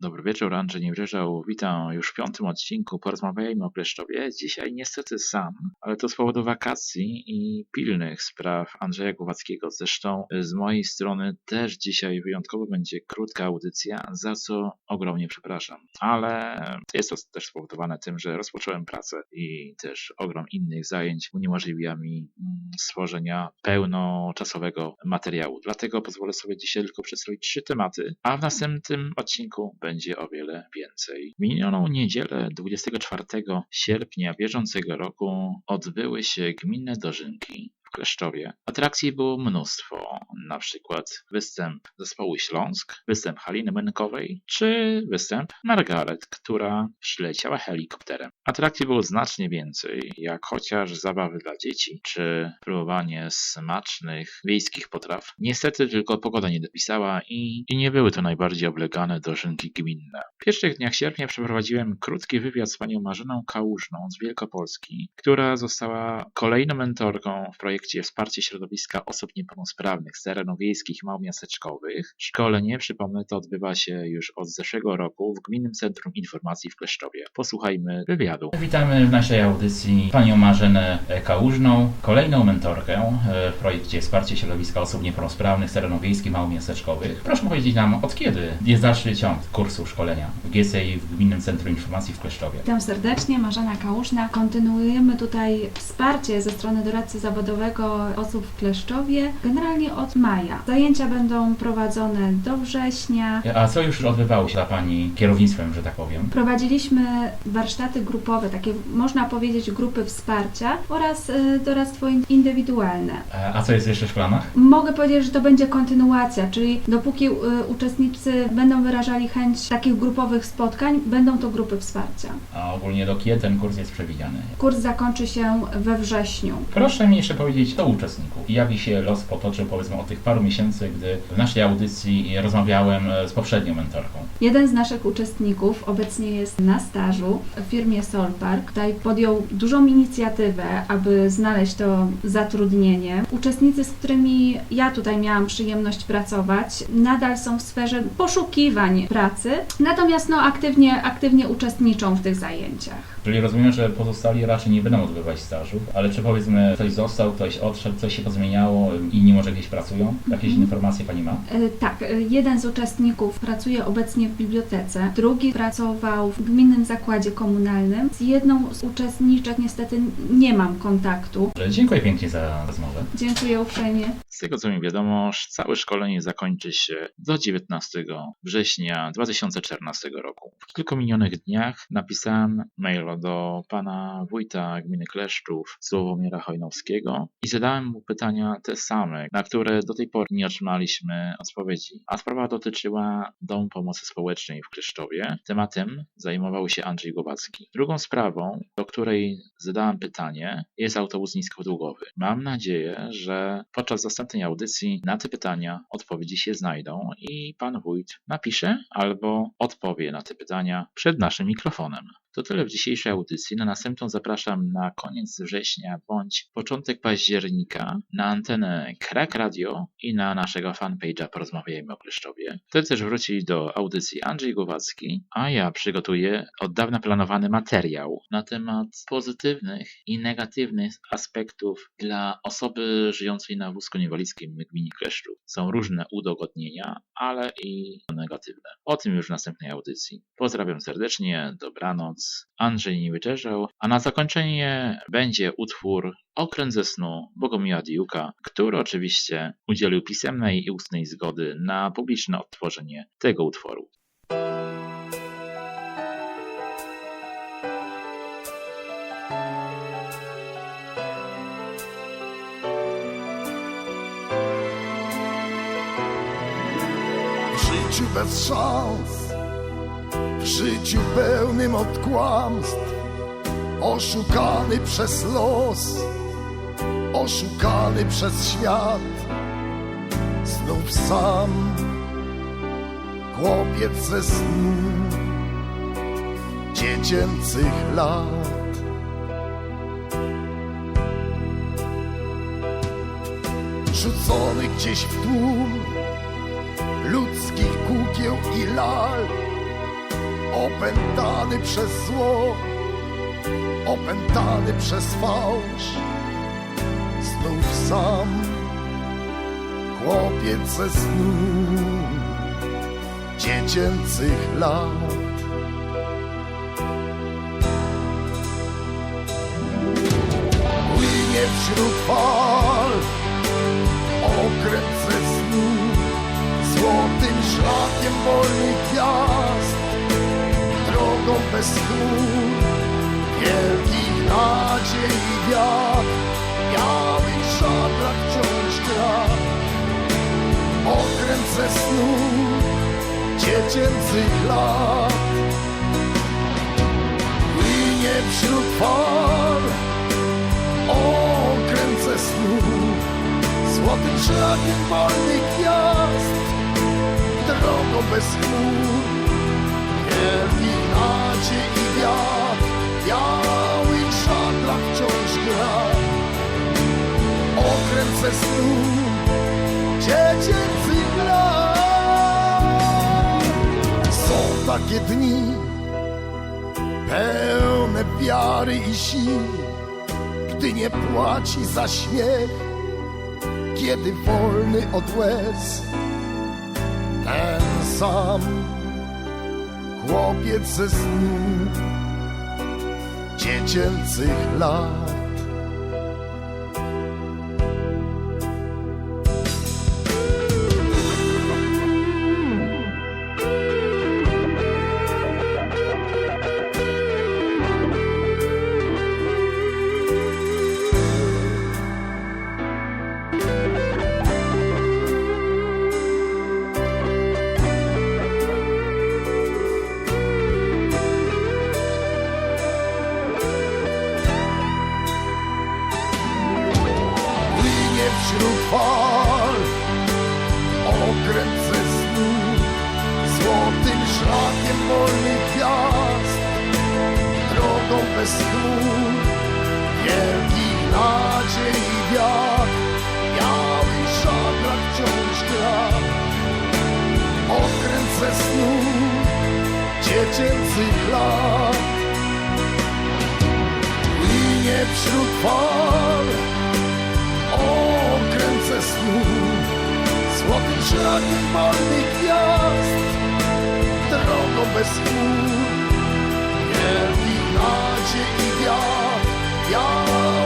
Dobry wieczór, Andrzej Niewrzeżał. Witam już w piątym odcinku. Porozmawiajmy o Kleszczowie. Dzisiaj niestety sam, ale to z powodu wakacji i pilnych spraw Andrzeja Głowackiego. Zresztą z mojej strony też dzisiaj wyjątkowo będzie krótka audycja, za co ogromnie przepraszam. Ale jest to też spowodowane tym, że rozpocząłem pracę i też ogrom innych zajęć uniemożliwia mi mm, stworzenia pełnoczasowego materiału. Dlatego pozwolę sobie dzisiaj tylko przedstawić trzy tematy, a w następnym odcinku będzie o wiele więcej. Minioną niedzielę 24 sierpnia bieżącego roku odbyły się gminne dożynki w Kleszczowie. Atrakcji było mnóstwo, na przykład występ zespołu Śląsk, występ Haliny Mękowej, czy występ Margaret, która przyleciała helikopterem. Atrakcji było znacznie więcej, jak chociaż zabawy dla dzieci, czy próbowanie smacznych wiejskich potraw. Niestety tylko pogoda nie dopisała i, i nie były to najbardziej oblegane dożynki gminne. W pierwszych dniach sierpnia przeprowadziłem krótki wywiad z panią Marzyną Kałużną z Wielkopolski, która została kolejną mentorką w projekcie Wsparcie środowiska osób niepełnosprawnych z terenów wiejskich i małmiasteczkowych. Szkolenie, przypomnę, to odbywa się już od zeszłego roku w Gminnym Centrum Informacji w Kleszczowie. Posłuchajmy wywiadu. Witamy w naszej audycji panią Marzenę Kałużną, kolejną mentorkę e, w projekcie Wsparcie środowiska osób niepełnosprawnych z terenów wiejskich i małomiasteczkowych. Proszę powiedzieć nam, od kiedy jest dalszy ciąg kursu szkolenia w GSI w Gminnym Centrum Informacji w Kleszczowie? Witam serdecznie, Marzena Kałużna. Kontynuujemy tutaj wsparcie ze strony doradcy zawodowego osób w Kleszczowie generalnie od maja. Zajęcia będą prowadzone do września. A co już odbywało się dla pani kierownictwem, że tak powiem? Prowadziliśmy warsztaty grupowe, takie można powiedzieć grupy wsparcia oraz y, doradztwo in- indywidualne. E, A co jest jeszcze w planach? Mogę powiedzieć, że to będzie kontynuacja, czyli dopóki y, uczestnicy będą wyrażali chęć takich grupowych spotkań, będą to grupy wsparcia. A ogólnie do kiedy ten kurs jest przewidziany? Kurs zakończy się we wrześniu. Proszę mi jeszcze powiedzieć, kto uczestników i jaki się los potoczył powiedzmy od tych paru miesięcy, gdy w naszej audycji rozmawiałem e, z poprzednią mentorką. Jeden z naszych uczestników obecnie jest na stażu w firmie Solpark. Tutaj podjął dużą inicjatywę, aby znaleźć to zatrudnienie. Uczestnicy, z którymi ja tutaj miałam przyjemność pracować, nadal są w sferze poszukiwań pracy, natomiast no, aktywnie, aktywnie uczestniczą w tych zajęciach. Czyli rozumiem, że pozostali raczej nie będą odbywać stażów, ale czy powiedzmy ktoś został, ktoś odszedł, coś się pozmieniało, inni może gdzieś pracują? Jakieś informacje Pani ma? E, Tak, e, jeden z uczestników pracuje obecnie w bibliotece, drugi pracował w gminnym zakładzie komunalnym. Z jedną z uczestniczek niestety nie mam kontaktu. Dziękuję pięknie za rozmowę. Dziękuję uprzejmie. Z tego co mi wiadomo, całe szkolenie zakończy się do 19 września 2014 roku. W kilku minionych dniach napisałem maila do pana wójta gminy Kleszczów, Sławomira Hojnowskiego i zadałem mu pytania te same, na które do tej pory nie otrzymaliśmy odpowiedzi. A sprawa dotyczyła Domu Pomocy Społecznej w Kleszczowie. Tematem zajmował się Andrzej Głowacki. Drugą sprawą, do której zadałem pytanie, jest autobus niskowdługowy. Mam nadzieję, że podczas następnej audycji na te pytania odpowiedzi się znajdą i pan wójt napisze albo odpowie na te pytania przed naszym mikrofonem. To tyle w dzisiejszej audycji. Na następną zapraszam na koniec września bądź początek października na antenę Krak Radio i na naszego fanpage'a Porozmawiajmy o Kleszczowie. Wtedy też wróci do audycji Andrzej Głowacki, a ja przygotuję od dawna planowany materiał na temat pozytywnych i negatywnych aspektów dla osoby żyjącej na wózku inwalidzkim w gminie Kleszczów. Są różne udogodnienia, ale i negatywne. O tym już w następnej audycji. Pozdrawiam serdecznie, dobranoc. Andrzej nie wyczerzał, a na zakończenie będzie utwór Okręt ze snu Bogumiła Diuka, który oczywiście udzielił pisemnej i ustnej zgody na publiczne odtworzenie tego utworu. Życiu bez szans, życiu pełnym od kłamstw, oszukany przez los, oszukany przez świat, znów sam, chłopiec ze snu, dziecięcych lat. Rzucony gdzieś w tłum ludzkich kukieł i lal opętany przez zło, opętany przez fałsz, znów sam, chłopiec ze snu dziecięcych lat. Płynie wśród fal, bez chmur, wielkich nadziei wiatr, białych żaglach wciąż gra. Okręt snu, dziecięcych lat, płynie wśród fal, okręt snu, złotym szlakiem wolnych gwiazd, drogą bez chmur, wielkich nadziei wiatr, białych żaglach wciąż gra. Okręt ze snu, dziecięcych lat. Są takie dni, pełne wiary i sił, gdy nie płaci za śmiech, kiedy wolny od łez. Ten sam chłopiec ze snu dziecięcych lat. Chmur, wielkich nadziei wiatr, białych żaglach wciąż gra. Okręt ze snu, dziecięcych lat, płynie wśród fal, okręt ze snu. Złotym szlakiem wolnych gwiazd Drogą bez chmur Wielkich nadziei wiatr Białych żaglach